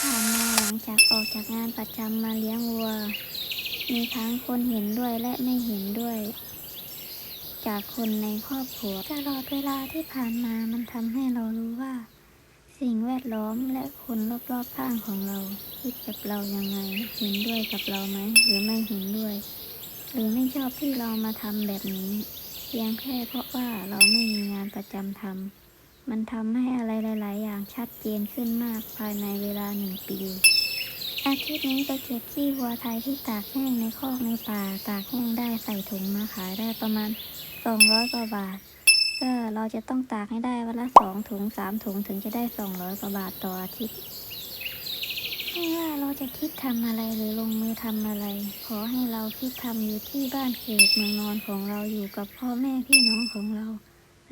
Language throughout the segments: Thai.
ผ่านมาหลังจากออกจากงานประจำมาเลี้ยงวัว มีทั้งคนเห็นด้วยและไม่เห็นด้วย จากคนในครอบครัวตลอดเวลาที่ผ่านมามันทำให้เรารู้ว่า สิ่งแวดล้อมและคนรอบๆข้างของเราคิดกับเรายังไง เห็นด้วยกับเราไหมหรือไม่เห็นด้วย หรือไม่ชอบที่เรามาทำแบบนี้ เพียงแค่เพราะว่าเราไม่มีงานประจำทำ มันทำให้อะไรหลาย ๆ อย่างชัดเจนขึ้นมากภายในเวลาหนึ่งปี อาทิตย์นี้ไปเก็บขี้วัวไทยที่ตากแห้งในคอกในป่า ตากแห้งได้ใส่ถุงมาขายได้ประมาณ 200 กว่าบาท ก็เราจะต้องตากให้ได้วันละสองถุงสามถุงถึงจะได้ 200 กว่าบาทต่ออาทิตย์ไม่ว่าเราจะคิดทำอะไรหรือลงมือทำอะไร ขอให้เราคิดทำอยู่ที่บ้านเกิดเมืองนอนของเราอยู่กับพ่อแม่พี่น้องของเรา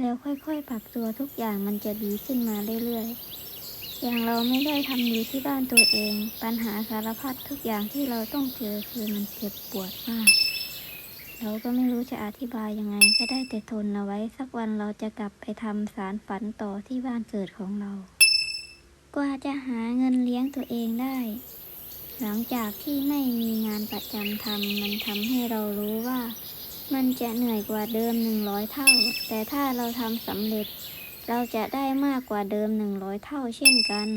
แล้วค่อยๆ ปรับตัวทุกอย่างมันจะดีขึ้นมาเรื่อยๆ อย่างเราไม่ได้ทำอยู่ที่บ้านตัวเอง ปัญหาสารพัดทุกอย่างที่เราต้องเจอคือมันเจ็บปวดมาก เราก็ไม่รู้จะอธิบายยังไงก็ได้แต่ทนเอาไว้สักวันเราจะกลับไปทำสารฝันต่อที่บ้านเกิดของเรา กว่าจะหาเงินเลี้ยงตัวเองได้ หลังจากที่ไม่มีงานประจำทำมันทำให้เรารู้ว่า มันจะเหนื่อยกว่าเดิมหนึ่งร้อยเท่า แต่ถ้าเราทำสำเร็จ เราจะได้มากกว่าเดิมหนึ่งร้อยเท่าเช่นกัน